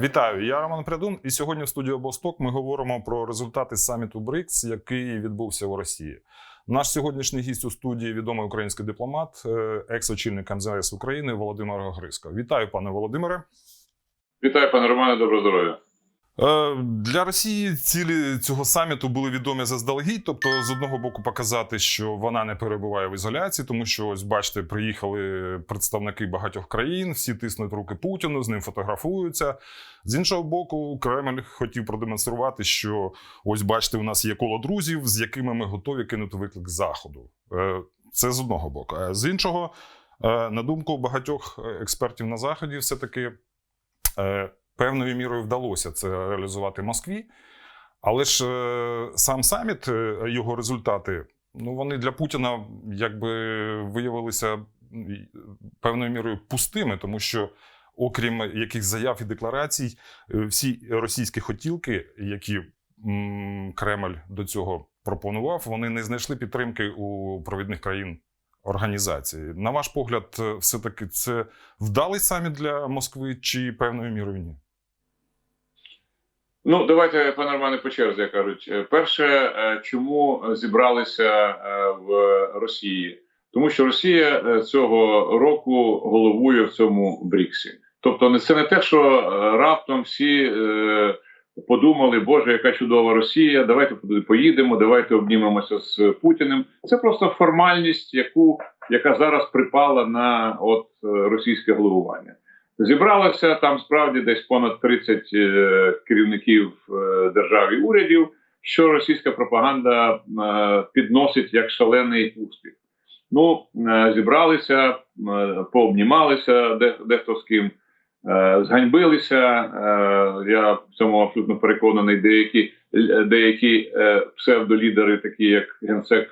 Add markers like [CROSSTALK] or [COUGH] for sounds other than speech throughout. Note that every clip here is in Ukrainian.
Вітаю, я Роман Прядун. І сьогодні в студії Обосток ми говоримо про результати саміту БРИКС, який відбувся у Росії. Наш сьогоднішній гість у студії відомий український дипломат, е, екс-очільник МЗС України Володимир Гриско. Вітаю, пане Володимире. Вітаю, пане Романе, доброго здоров'я. Е, Для Росії цілі цього саміту були відомі заздалегідь. Тобто, з одного боку, показати, що вона не перебуває в ізоляції, тому що ось бачите, приїхали представники багатьох країн, всі тиснуть руки Путіну, з ним фотографуються. З іншого боку, Кремль хотів продемонструвати, що ось бачите, у нас є коло друзів, з якими ми готові кинути виклик заходу. Е, Це з одного боку. А з іншого, е, на думку багатьох експертів на заході, все таки. Е, певною мірою вдалося це реалізувати Москві. Але ж е, сам саміт, е, його результати, ну вони для Путіна якби виявилися певною мірою пустими, тому що, окрім яких заяв і декларацій, е, всі російські хотілки, які Кремль до цього пропонував, вони не знайшли підтримки у провідних країн організації. На ваш погляд, е, все-таки це вдалий саміт для Москви чи певною мірою ні? Ну, давайте, пане Романе, по черзі як кажуть. Е, Перше, е, чому зібралися е, в Росії? Тому що Росія цього року головує в цьому Бріксі. Тобто, не- це не те, що раптом всі подумали, Боже, яка чудова Росія, давайте поїдемо, давайте обнімемося з Путіним. Це просто формальність, яку яка зараз припала на от російське головування. Зібралося там справді десь понад 30 е, керівників е, держав і урядів, що російська пропаганда е, підносить як шалений успіх. Ну, зібралися, пообнімалися де, дехто з ким, зганьбилися. Я в цьому абсолютно переконаний. Деякі, деякі псевдолідери, такі як генсек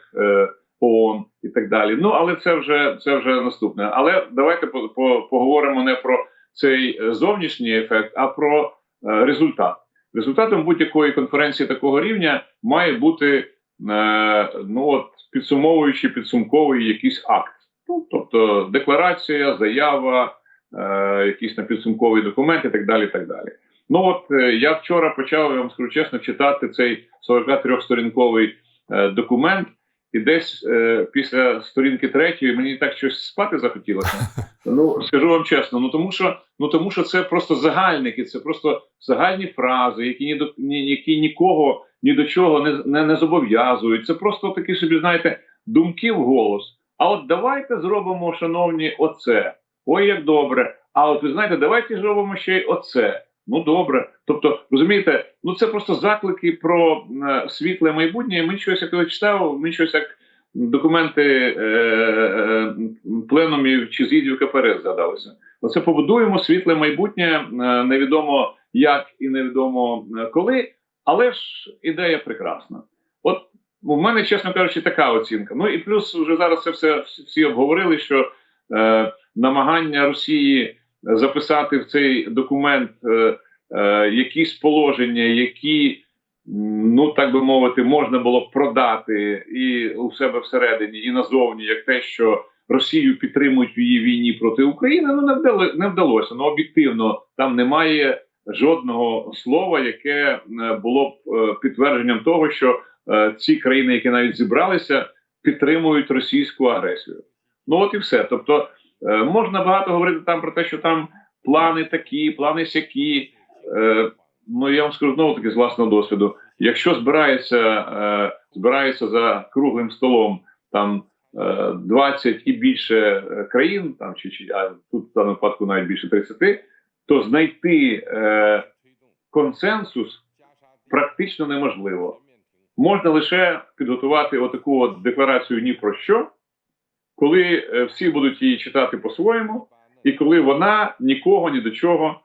ООН і так далі. Ну, але це вже це вже наступне. Але давайте по, по, поговоримо не про цей е, зовнішній ефект, а про е, результат. Результатом будь-якої конференції такого рівня має бути е, ну от підсумовуючи підсумковий якийсь акт. Ну, тобто декларація, заява, е, якийсь на підсумковий документ і так далі. так далі. Ну от я вчора почав я вам скажу чесно читати цей 43-сторінковий е, документ, і десь е, після сторінки третьої мені так щось спати захотілося. [LAUGHS] Ну скажу вам чесно, ну тому що ну тому що це просто загальники, це просто загальні фрази, які ні до ні, які нікого ні до чого не, не, не зобов'язують. Це просто такі собі, знаєте, думки в голос. А от давайте зробимо, шановні, оце. Ой, як добре. А от ви знаєте, давайте зробимо ще й оце. Ну добре. Тобто, розумієте, ну це просто заклики про е, світле майбутнє. Ми щось я коли читав, ми щось як документи е, е, пленумів чи з'їздів КПРС згадалися. Оце побудуємо світле майбутнє, е, невідомо як і невідомо е, коли, але ж ідея прекрасна. От у мене, чесно кажучи, така оцінка. Ну і плюс вже зараз це все всі обговорили, що е, намагання Росії записати в цей документ е, е, якісь положення, які, ну так би мовити, можна було б продати і у себе всередині, і назовні, як те, що Росію підтримують в її війні проти України, ну не вдали, не вдалося. Ну об'єктивно там немає жодного слова, яке е, було б підтвердженням того, що ці країни, які навіть зібралися, підтримують російську агресію. Ну от і все. Тобто можна багато говорити там про те, що там плани такі, плани сякі. Е, ну я вам скажу знову таки з власного досвіду. Якщо збирається, е, збирається за круглим столом там е, 20 і більше е, країн, там чи, чи а тут в даному випадку навіть більше 30, то знайти е, консенсус практично неможливо. Можна лише підготувати отаку от декларацію ні про що, коли е, всі будуть її читати по-своєму, і коли вона нікого ні до чого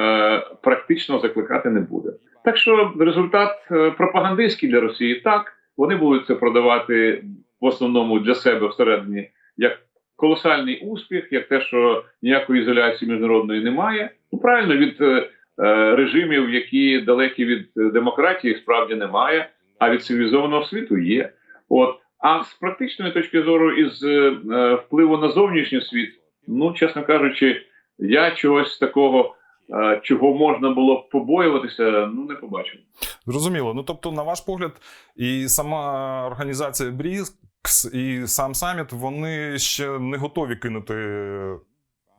е, практично закликати не буде. Так що результат е, пропагандистський для Росії так, вони будуть це продавати в основному для себе всередині як колосальний успіх, як те, що ніякої ізоляції міжнародної немає. Ну правильно від е, е, режимів, які далекі від демократії, справді немає, а від цивілізованого світу є. От а з практичної точки зору, із з е, впливу на зовнішній світ, ну чесно кажучи, я чогось такого е, чого можна було б побоюватися, ну не побачив. Зрозуміло. Ну тобто, на ваш погляд, і сама організація БРІКС, і сам саміт вони ще не готові кинути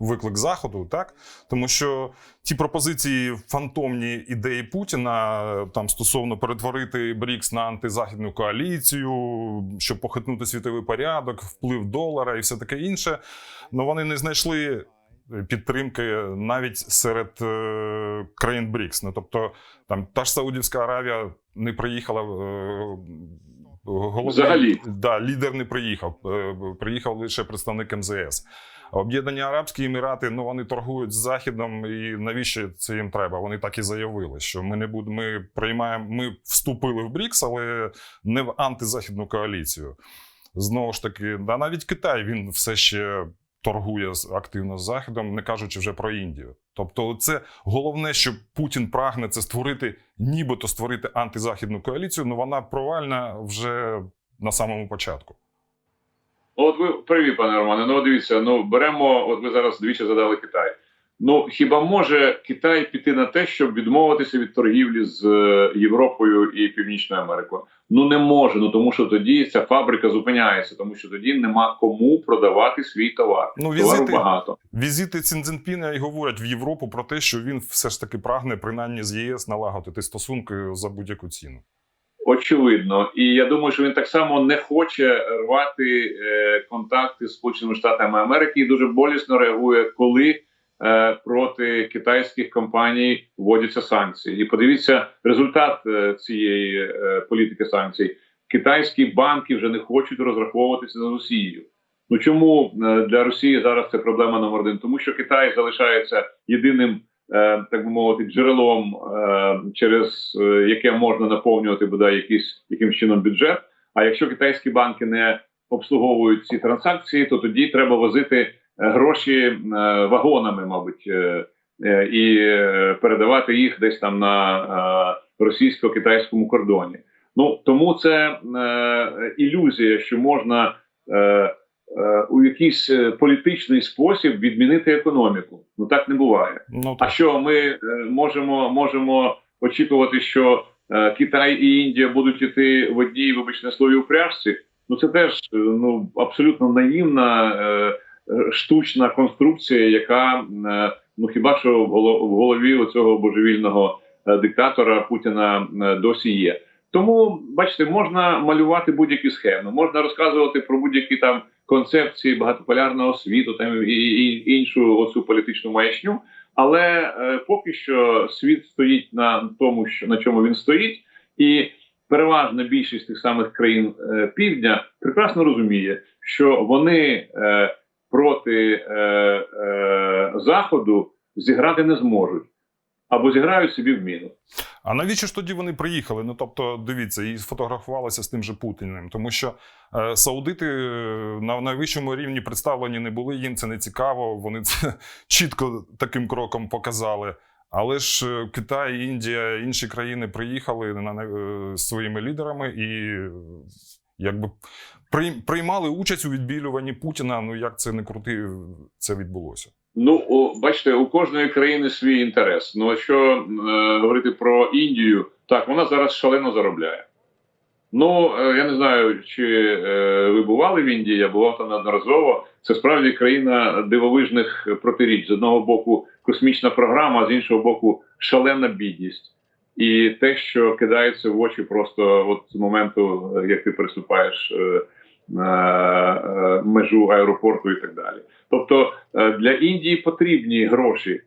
виклик заходу, так тому що ті пропозиції, фантомні ідеї Путіна там стосовно перетворити БРІКС на антизахідну коаліцію, щоб похитнути світовий порядок, вплив долара і все таке інше. Ну вони не знайшли підтримки навіть серед е, країн БРІКС. Ну тобто, там та ж Саудівська Аравія не приїхала. Е, головний, Взагалі. да, лідер не приїхав. Е, приїхав лише представник МЗС. Об'єднані Арабські Емірати ну вони торгують з Західом, і навіщо це їм треба? Вони так і заявили, що ми не будемо. Ми приймаємо. Ми вступили в БРІКС, але не в антизахідну коаліцію. Знову ж таки, да навіть Китай він все ще торгує активно з Заходом, не кажучи вже про Індію. Тобто, це головне, що Путін прагне це створити, нібито створити антизахідну коаліцію. Ну вона провальна вже на самому початку. От ви праві, пане Романе. Ну дивіться, ну беремо. От ви зараз двічі задали Китай. Ну хіба може Китай піти на те, щоб відмовитися від торгівлі з е, Європою і Північною Америкою? Ну не може. Ну тому що тоді ця фабрика зупиняється, тому що тоді нема кому продавати свій товар. Ну, Товару багато. Візити Цзіньцзінпіна і говорять в Європу про те, що він все ж таки прагне принаймні з єС налагодити стосунки за будь-яку ціну. Очевидно, і я думаю, що він так само не хоче рвати е, контакти з Сполученими Штатами Америки і дуже болісно реагує, коли е, проти китайських компаній вводяться санкції. І подивіться результат е, цієї е, політики санкцій. Китайські банки вже не хочуть розраховуватися з Росією. Ну чому е, для Росії зараз це проблема номер один? Тому що Китай залишається єдиним так би мовити, джерелом, е, через е, яке можна наповнювати бодай якийсь якимсь чином бюджет. А якщо китайські банки не обслуговують ці транзакції, то тоді треба возити е, гроші е, вагонами, мабуть, е, е, і е, передавати їх десь там на е, російсько-китайському кордоні. Ну тому це е, ілюзія, що можна. Е, у якийсь е, політичний спосіб відмінити економіку. Ну так не буває. Ну А що ми е, можемо, можемо очікувати, що Китай і Індія будуть іти в одній, вибачте, слові упряжці? Ну це теж ну абсолютно наївна штучна конструкція, яка ну хіба що в голо- в голові оцього божевільного диктатора Путіна досі є. Тому бачите, можна малювати будь-які схеми, можна розказувати про будь-які там концепції багатополярного світу, там і, і іншу оцю політичну маячню. Але е, поки що світ стоїть на тому, що на чому він стоїть, і переважна більшість тих самих країн е, півдня прекрасно розуміє, що вони е, проти е, е, заходу зіграти не зможуть або зіграють собі в мінус. А навіщо ж тоді вони приїхали? Ну тобто, дивіться, і сфотографувалися з тим же Путіним, тому що е, саудити е, на найвищому рівні представлені не були. Їм це не цікаво. Вони це [LAUGHS] чітко таким кроком показали. Але ж е, Китай, Індія, інші країни приїхали на, на е, своїми лідерами і якби прийм- приймали участь у відбілюванні Путіна. Ну як це не крути, це відбулося. Ну, бачите, у кожної країни свій інтерес. Ну, якщо е, говорити про Індію, так вона зараз шалено заробляє. Ну, е, я не знаю, чи е, ви бували в Індії, я бував там неодноразово. Це справді країна дивовижних протиріч. З одного боку, космічна програма, з іншого боку, шалена бідність. І те, що кидається в очі просто от з моменту, е, як ти приступаєш е, межу аеропорту і так далі. Тобто е, для Індії потрібні гроші.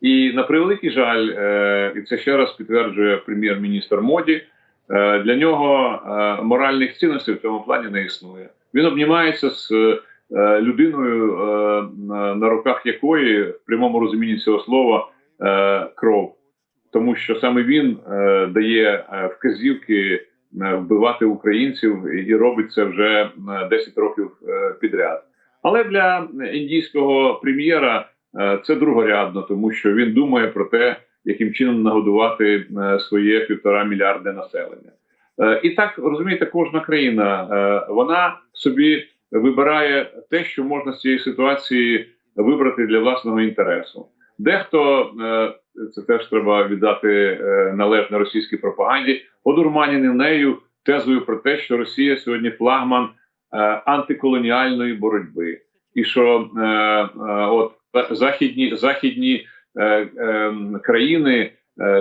І на превеликий жаль, е, і це ще раз підтверджує прем'єр-міністр Моді. е, Для нього е, моральних цінностей в цьому плані не існує. Він обнімається з е, людиною, е, на- руках якої в прямому розумінні цього слова е, кров, тому що саме він е, дає е, вказівки е, вбивати українців і робить це вже е, 10 років е, підряд. Але для індійського прем'єра е, це другорядно, тому що він думає про те, яким чином нагодувати е, своє півтора мільярди населення. Е, І так розумієте, кожна країна е, вона собі вибирає те, що можна з цієї ситуації вибрати для власного інтересу. Дехто е, це теж треба віддати е, належне російській пропаганді, одурманені нею тезою про те, що Росія сьогодні флагман е, антиколоніальної боротьби, і що е, от західні західні країни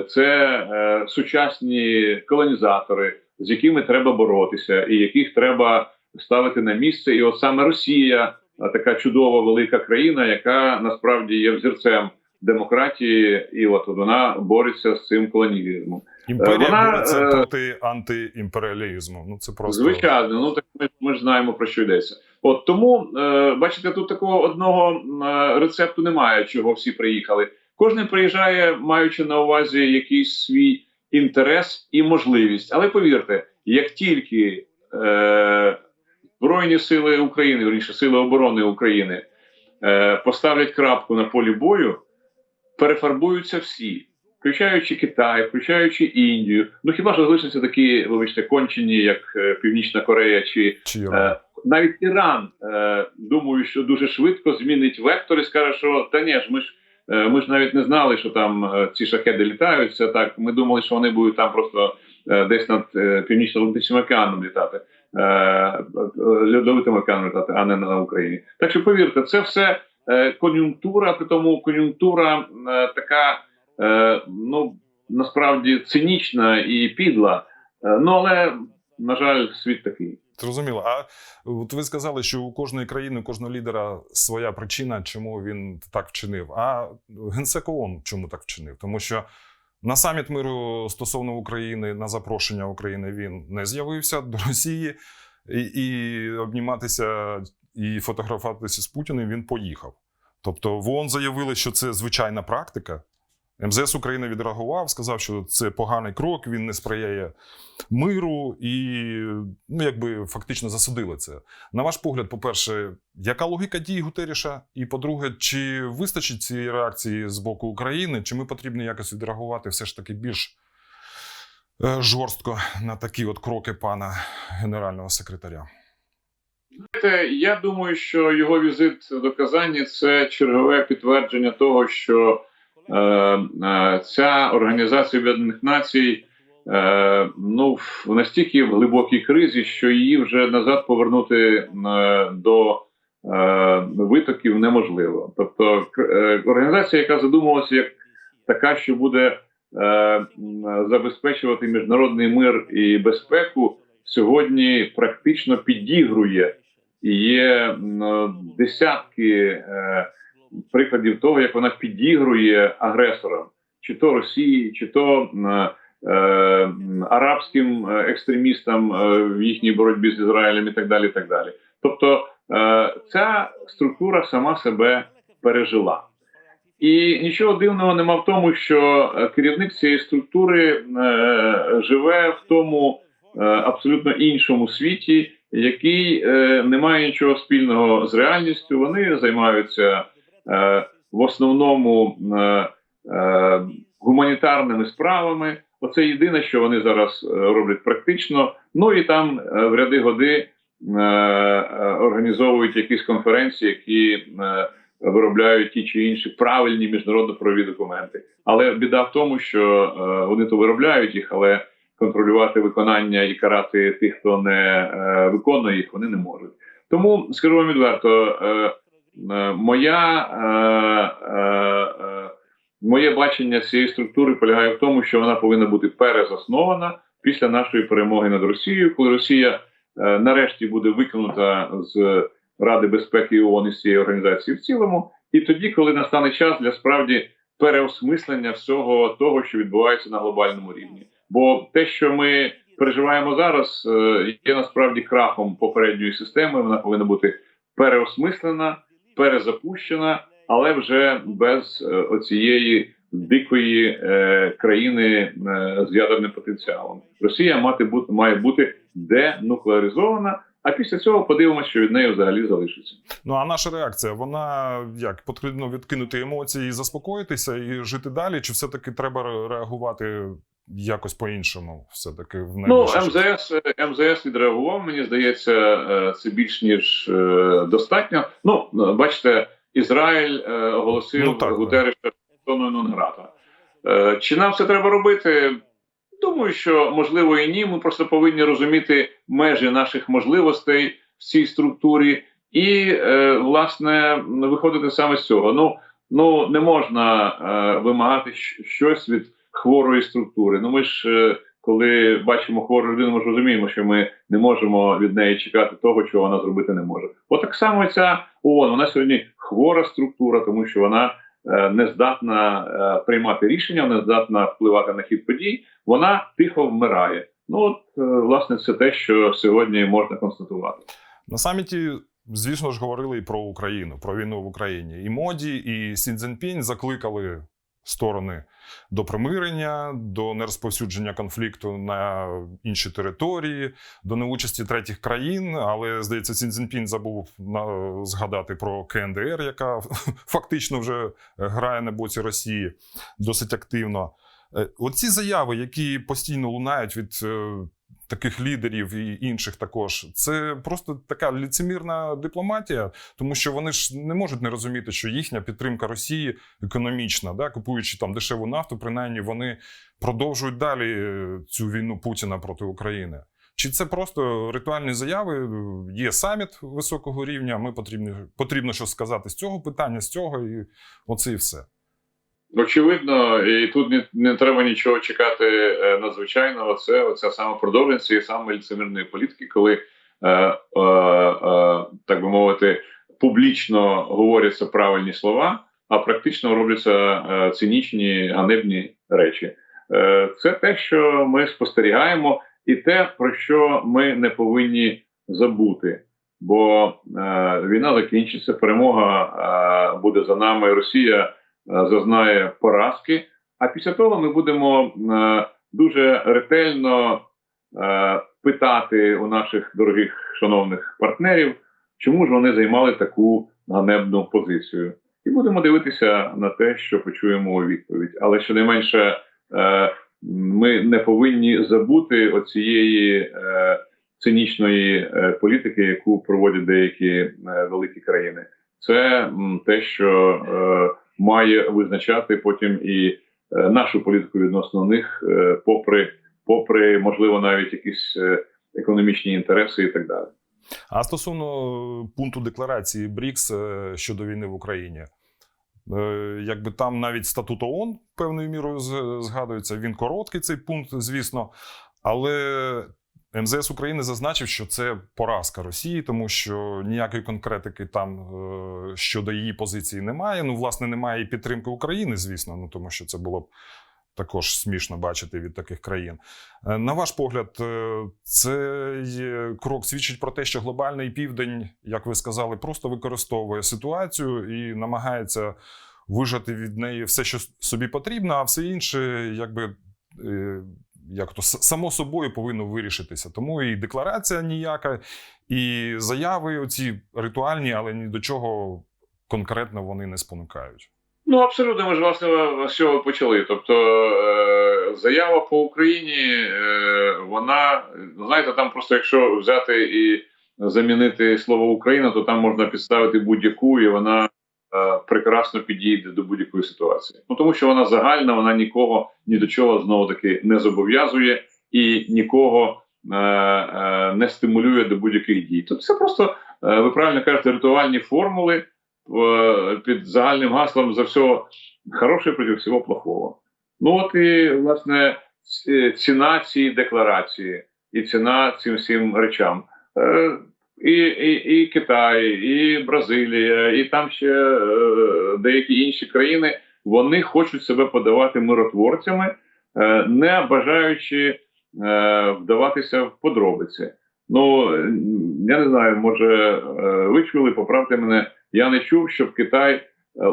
це сучасні колонізатори, з якими треба боротися, і яких треба ставити на місце. І от саме Росія, така чудова велика країна, яка насправді є взірцем демократії, і от вона бореться з цим колоніалізмом. Імперія вона, бореться е, проти антиімперіалізму. Ну це просто Звичайно, ну так ми, ми ж знаємо про що йдеться. От тому е, бачите, тут такого одного е, рецепту немає, чого всі приїхали. Кожен приїжджає, маючи на увазі якийсь свій інтерес і можливість. Але повірте, як тільки е, Збройні сили України, вірніше, сили оборони України е, поставлять крапку на полі бою, перефарбуються всі, включаючи Китай, включаючи Індію. Ну хіба ж залишаться такі, вибачте, кончені, як е, Північна Корея чи чи Е, навіть Іран, е, думаю, що дуже швидко змінить вектор і скаже, що та ні ж ми ж. е, Ми ж навіть не знали, що там е, ці шахеди літають. Це так. Ми думали, що вони будуть там просто десь над північно-атлантичним океаном літати, льодовитим океаном літати, а не на Україні. Так що повірте, це все кон'юнктура, при тому кон'юнктура е, така, е, ну насправді цинічна і підла. Е, Ну але на жаль, світ такий. Зрозуміло. А от ви сказали, що у кожної країни, у кожного лідера своя причина, чому він так вчинив. А генсек ООН чому так вчинив? Тому що на саміт миру стосовно України на запрошення України він не з'явився до Росії і, і обніматися і фотографуватися з Путіним він поїхав. Тобто, в ООН заявили, що це звичайна практика. МЗС України відреагував, сказав, що це поганий крок, він не сприяє миру і ну, якби фактично засудили це. На ваш погляд, по-перше, яка логіка дій Гутеріша? І по-друге, чи вистачить цієї реакції з боку України, чи ми потрібно якось відреагувати все ж таки більш е, жорстко на такі от кроки пана генерального секретаря? Знаєте, я думаю, що його візит до Казані це чергове підтвердження того, що е, е, ця організація Об'єднаних Націй е, ну в настільки в глибокій кризі, що її вже назад повернути е, до е, витоків неможливо. Тобто, е, організація, яка задумувалася як така, що буде е, забезпечувати міжнародний мир і безпеку, сьогодні практично підігрує є десятки е, прикладів того, як вона підігрує агресорам, чи то Росії, чи то е, арабським е, екстремістам е, в їхній боротьбі з Ізраїлем і так далі. І так далі. Тобто е, ця структура сама себе пережила. І нічого дивного нема в тому, що е, керівник цієї структури е, живе в тому е, абсолютно іншому світі, який е, не має нічого спільного з реальністю. Вони займаються е, в основному е, е, гуманітарними справами. Оце єдине, що вони зараз е, роблять практично. Ну і там е, в ряди годи е, е, організовують якісь конференції, які е, виробляють ті чи інші правильні міжнародно-правові документи. Але біда в тому, що е, вони то виробляють їх, але контролювати виконання і карати тих, хто не е, виконує їх, вони не можуть. Тому скажу вам відверто, е, е, моя, моє бачення цієї структури полягає в тому, що вона повинна бути перезаснована після нашої перемоги над Росією, коли Росія нарешті буде викинута з Ради безпеки ООН і з цієї організації в цілому, і тоді, коли настане час для справді переосмислення всього того, що відбувається на глобальному рівні. Бо те, що ми переживаємо зараз, е, є насправді крахом попередньої системи. Вона повинна бути переосмислена, перезапущена, але вже без е, оцієї дикої е, країни з ядерним потенціалом. Росія мати бути має бути денуклеаризована. А після цього подивимося, що від неї взагалі залишиться. Ну а наша реакція, вона як потрібно відкинути емоції і заспокоїтися і жити далі? Чи все-таки треба реагувати якось по-іншому? Все таки в Ну? МЗС е, МЗС відреагував. Мені здається, е, це більш ніж е, достатньо. Ну бачите, Ізраїль оголосив Ну, так, Гутереша персоною нон-грата. Чи нам це треба робити? Думаю, що можливо і ні. Ми просто повинні розуміти межі наших можливостей в цій структурі і, е, власне, виходити саме з цього. Ну, ну не можна е, вимагати щось від хворої структури. Ну ми ж е, коли бачимо хвору людину, ми ж розуміємо, що ми не можемо від неї чекати того, чого вона зробити не може. От так само ця ООН, вона сьогодні хвора структура, тому що вона е, не здатна е, приймати рішення, не здатна впливати на хід подій. Вона тихо вмирає. Ну от власне це те, що сьогодні можна констатувати. На саміті, звісно ж, говорили і про Україну, про війну в Україні. І Моді, і Сі Цзіньпінь закликали сторони до примирення, до нерозповсюдження конфлікту на інші території, до неучасті третіх країн. Але здається, Сі Цзіньпінь забув згадати про КНДР, яка [LAUGHS] фактично вже грає на боці Росії досить активно. Е, Оці заяви, які постійно лунають від е, таких лідерів і інших також, це просто така ліцемірна дипломатія, тому що вони ж не можуть не розуміти, що їхня підтримка Росії економічна, да, купуючи там дешеву нафту, принаймні вони продовжують далі е, цю війну Путіна проти України. Чи це просто ритуальні заяви? Є саміт високого рівня. Ми потрібні потрібно щось сказати з цього питання, з цього, і оце і все. Очевидно, і тут не, не треба нічого чекати е, надзвичайного. Це оця саме продовження цієї саме ліцемірної політики, коли, е, е, е, так би мовити, публічно говоряться правильні слова, а практично робляться е, цинічні ганебні речі. Е, це те, що ми спостерігаємо, і те, про що ми не повинні забути. Бо е, війна закінчиться, перемога е, буде за нами. Росія зазнає поразки. А після того ми будемо е, дуже ретельно е, питати у наших дорогих шановних партнерів, чому ж вони займали таку ганебну позицію. І будемо дивитися на те, що почуємо у відповідь. Але щонайменше е, ми не повинні забути оцієї е, цинічної е, політики, яку проводять деякі е, великі країни. Це те, що е, має визначати потім і е, нашу політику відносно них, е, попри, попри можливо навіть якісь е, економічні інтереси і так далі. А стосовно пункту декларації БРІКС щодо війни в Україні, якби там навіть статут ООН певною мірою згадується. Він короткий цей пункт, звісно, але. МЗС України зазначив, що це поразка Росії, тому що ніякої конкретики там е, щодо її позиції немає. Ну, власне, немає і підтримки України, звісно, ну тому що це було б також смішно бачити від таких країн. Е, На ваш погляд, е, цей крок свідчить про те, що глобальний південь, як ви сказали, просто використовує ситуацію і намагається вижати від неї все, що собі потрібно, а все інше, якби. Як то само собою повинно вирішитися. Тому і декларація ніяка, і заяви оці ритуальні, але ні до чого конкретно вони не спонукають. Ну абсолютно, ми ж власне з цього почали. Тобто е, заява по Україні, е, вона знаєте, там просто якщо взяти і замінити слово Україна, то там можна підставити будь-яку, і вона прекрасно підійде до будь-якої ситуації. Ну тому що вона загальна, вона нікого ні до чого знову таки не зобов'язує і нікого е, е, не стимулює до будь-яких дій. Тобто це просто е, ви правильно кажете, ритуальні формули е, під загальним гаслом за все хороше проти всього плохого. Ну от і власне ціна цієї декларації і ціна цим всім речам. Е, І, і, і Китай, і Бразилія, і там ще е, деякі інші країни вони хочуть себе подавати миротворцями, е, не бажаючи е, вдаватися в подробиці. Ну я не знаю, може ви чули, поправте мене. Я не чув, щоб Китай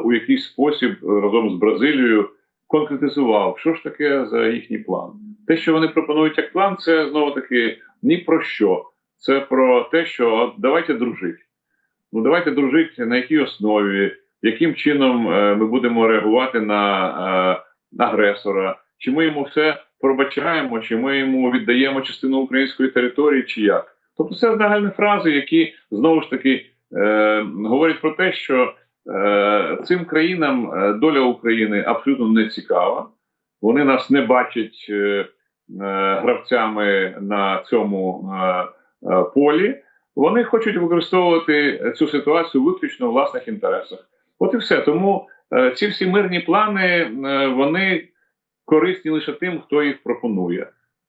у якийсь спосіб разом з Бразилією конкретизував, що ж таке за їхній план. Те, що вони пропонують як план, це знову таки ні про що. Це про те, що давайте дружити. Ну давайте дружити на якій основі, яким чином е, ми будемо реагувати на е, агресора, чи ми йому все пробачаємо, чи ми йому віддаємо частину української території, чи як. Тобто це загальні фрази, які знову ж таки е, говорять про те, що е, цим країнам е, доля України абсолютно не цікава. Вони нас не бачать е, е, гравцями на цьому е, полі. Вони хочуть використовувати цю ситуацію виключно в власних інтересах. От і все. Тому е, ці всі мирні плани е, вони корисні лише тим, хто їх пропонує.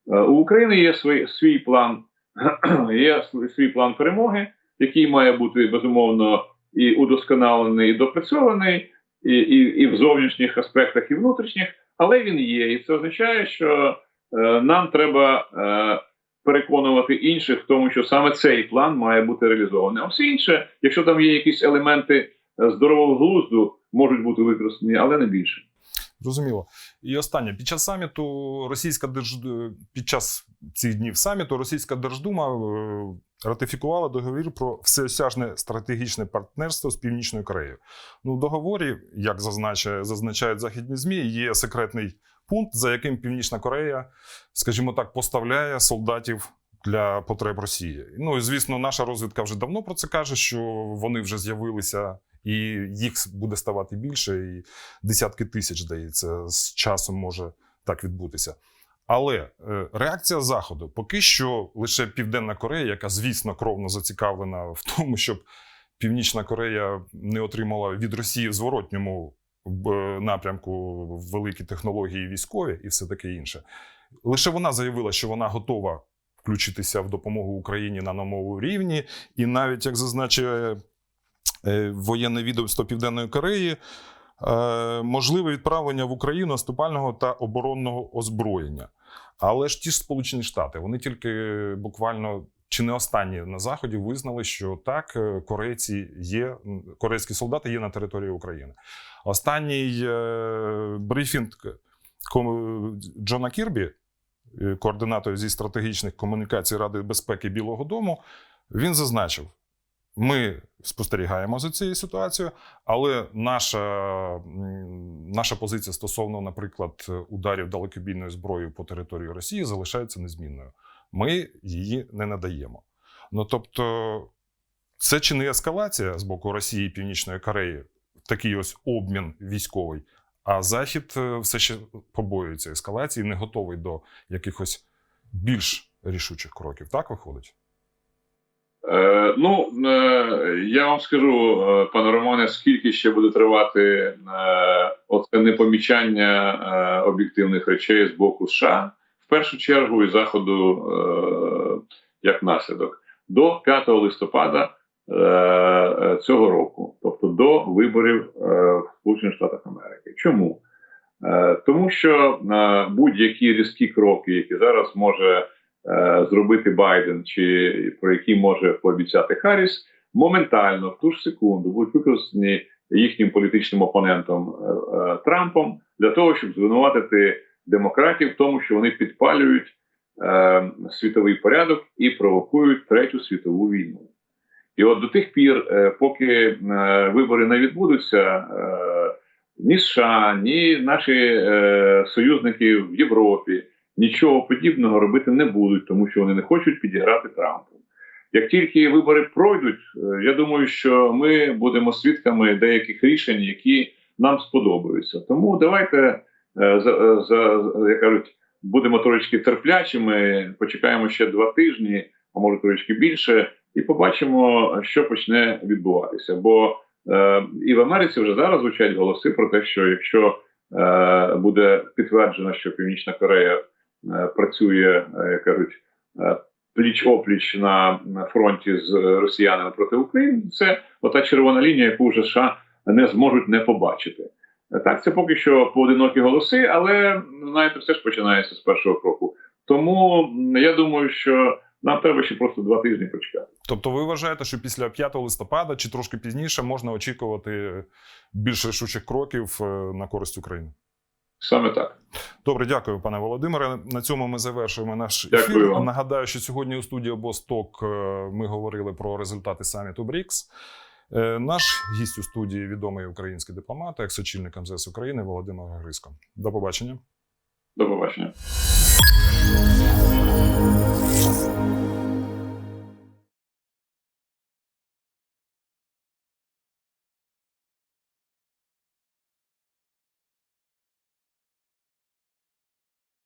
Е, у України є свій, свій план, [CLEARS THROAT] є свій план перемоги, який має бути безумовно і удосконалений, і допрацьований, і, і, і в зовнішніх аспектах, і внутрішніх, але він є. І це означає, що е, нам треба е, переконувати інших в тому, що саме цей план має бути реалізований. А все інше, якщо там є якісь елементи е, здорового глузду, можуть бути використані, але не більше. Зрозуміло. І останнє під час саміту російська держ... під час цих днів саміту Російська Держдума е, ратифікувала договір про всеосяжне стратегічне партнерство з Північною Кореєю. Ну, в договорі, як зазначає, зазначають західні змі, є секретний пункт, за яким Північна Корея, скажімо так, поставляє солдатів. Для потреб Росії. Ну і звісно, наша розвідка вже давно про це каже, що вони вже з'явилися, і їх буде ставати більше, і десятки тисяч, здається, з часом може так відбутися. Але е, реакція Заходу поки що лише Південна Корея, яка, звісно, кровно зацікавлена в тому, щоб Північна Корея не отримала від Росії зворотньому напрямку великі технології військові і все таке інше. Лише вона заявила, що вона готова включитися в допомогу Україні на новому рівні, і навіть як зазначує е, воєнне відомство Південної Кореї, е, можливе відправлення в Україну наступального та оборонного озброєння. Але ж ті ж Сполучені Штати, вони тільки буквально чи не останні на заході визнали, що так, е, корейці є, корейські солдати є на території України. Останній е, брифінг Джона Кірбі, е, координатор зі стратегічних комунікацій Ради безпеки Білого Дому, він зазначив: ми спостерігаємо за цією ситуацією, але наша, наша позиція стосовно, наприклад, ударів далекобійною зброєю по території Росії залишається незмінною. Ми її не надаємо. Ну тобто, це чи не ескалація з боку Росії і Північної Кореї, такий ось обмін військовий. А Захід е, все ще побоюється ескалації, не готовий до якихось більш рішучих кроків. Так виходить? Е, ну, е, я вам скажу, е, пане Романе, скільки ще буде тривати е, оце непомічання е, об'єктивних речей з боку США, в першу чергу і Заходу е, як наслідок, до 5 листопада е, е, цього року, тобто до виборів е, в Сполучених Штатах Америки. Чому? Е, тому що е, будь-які різкі кроки, які зараз може е, зробити Байден, чи про які може пообіцяти Харріс, моментально в ту ж секунду будуть використані їхнім політичним опонентом е, е, Трампом для того, щоб звинуватити демократів в тому, що вони підпалюють е, світовий порядок і провокують третю світову війну. І от до тих пір, е, поки е, вибори не відбудуться, е, ні США, ні наші е, союзники в Європі нічого подібного робити не будуть, тому що вони не хочуть підіграти Трампу. Як тільки вибори пройдуть, е, я думаю, що ми будемо свідками деяких рішень, які нам сподобаються. Тому давайте за, е, за як кажуть, будемо трошечки терплячими, почекаємо ще два тижні, а може трошечки більше, і побачимо, що почне відбуватися. Бо е, і в Америці вже зараз звучать голоси про те, що якщо е, буде підтверджено, що Північна Корея е, працює, е, як кажуть, е, пліч опліч на, на фронті з росіянами проти України, це ота червона лінія, яку вже США не зможуть не побачити. Е, Так, це поки що поодинокі голоси, але знаєте, все ж починається з першого кроку. Тому я думаю, що нам треба ще просто два тижні почекати. Тобто, ви вважаєте, що після 5 листопада чи трошки пізніше можна очікувати більш рішучих кроків е, на користь України? Саме так. Добре, дякую, пане Володимире. На цьому ми завершуємо наш Дякую ефір. вам. Нагадаю, що сьогодні у студії Босток ми говорили про результати саміту БРІКС. Е, Наш гість у студії відомий український дипломат, екс-очільник МЗС України Володимир Гриско. До побачення. До побачення.